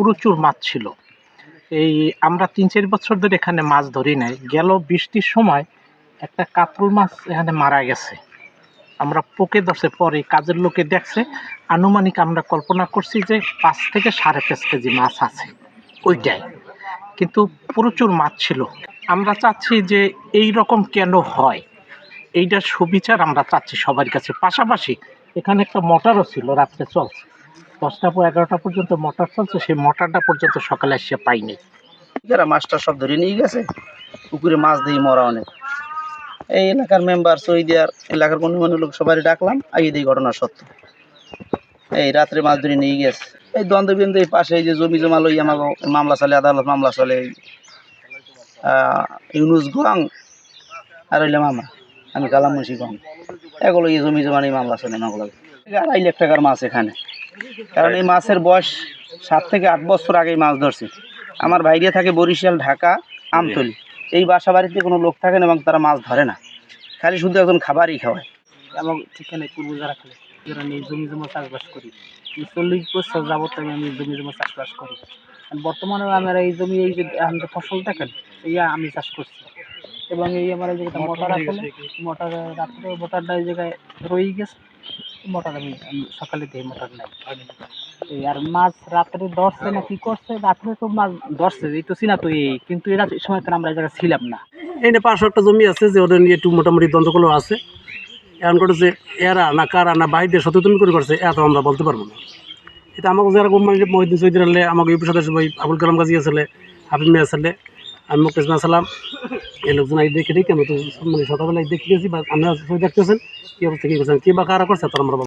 প্রচুর মাছ ছিল। এই আমরা তিন চার বছর ধরে এখানে মাছ ধরি নাই। গেল বৃষ্টির সময় একটা কাতল মাছ এখানে মারা গেছে। আমরা পোকে ধরছে, পরে কাজের লোকে দেখছে। আনুমানিক আমরা কল্পনা করছি যে পাঁচ থেকে সাড়ে পাঁচ কেজি মাছ আছে ওইটাই। কিন্তু প্রচুর মাছ ছিল। আমরা চাচ্ছি যে এই রকম কেন হয়? এইটার সুবিচার আমরা চাচ্ছি সবার কাছে। পাশাপাশি এখানে একটা মোটরও ছিল, রাত্রে চলছে। দশটা এগারোটা পর্যন্ত মোটর চলছে, সেই মোটরটা পর্যন্ত সকালে এসে পাইনি। যারা মাছটা সব ধরে নিয়ে গেছে, পুকুরে মাছ দিয়ে মরা অনেক। এই এলাকার মেম্বার সৈদিয়ার এলাকার গণ্যমান্য লোক সবাই ডাকলাম, আগে দিয়ে ঘটনা সত্য। এই রাত্রে মাছ ধরে নিয়ে গেছে। এই দ্বন্দ্ববিন্দু এই পাশে, এই যে জমি জমা লই আমাকে মামলা চলে, আদালত মামলা চলে ইউনুস গং আর হইলে মামা, আমি কালাম মুন্সি গং এগুলো এই জমি জমা নিয়ে মামলা চলে মামলা আড়াই লাখ টাকার মাছ এখানে। কারণ এই মাছের বয়স সাত থেকে আট বছর আগেই মাছ ধরছে। আমার বাইরে থাকে বরিশাল ঢাকা আমতলি। এই বাসা বাড়িতে কোনো লোক থাকে না এবং তারা মাছ ধরে না। খালি শুধু একজন খাবারই খাওয়ায়। এবং ঠিকানে পূর্ব যারা খেলে যারা নেই জমি জমা চাষবাস করি। চল্লিশ বছর যাবত আমি আমি জমি জমা চাষবাস করি। বর্তমানে আমার এই জমি এই যে এখন যে ফসল দেখেন এই আমি চাষ করছি। এবং এই আমার এই জায়গাটা মোটর আছে মোটর রাত্রে মোটরটা এই জায়গায় রয়ে গেছে। মোটর আমি সকালে দিই মোটর নাই আর মাছ রাত্রে ধরছে না, কি করছে? রাত্রে তো মাছ ধরছে, এই তো চিনা তো এই, কিন্তু এরা সময় তো আমরা জায়গায় ছিলাম না। এই না পাঁচশো একটা জমি আছে যে ওদের নিয়ে একটু মোটামুটি দ্বন্দ্বগুলো আছে। এখন করেছে এরা না কারা না বাইরে সচেতন করে করছে এত আমরা বলতে পারব না। এটা আমাকে যারা মানে মহিদিন আনলে আমাকে ইউপি সদস্য ভাই আবুল কালাম গাজী আসলে হাফিজ মিয়া আসলে আমি মুক্তেশ সালাম এই লোকজন আই দেখে দেখি আমি তো মানে সকালবেলায় দেখে গেছি বা সবাই দেখতেছেন, কি অবস্থা, কী করছেন, কী বা কারা করছে, তার আমরা।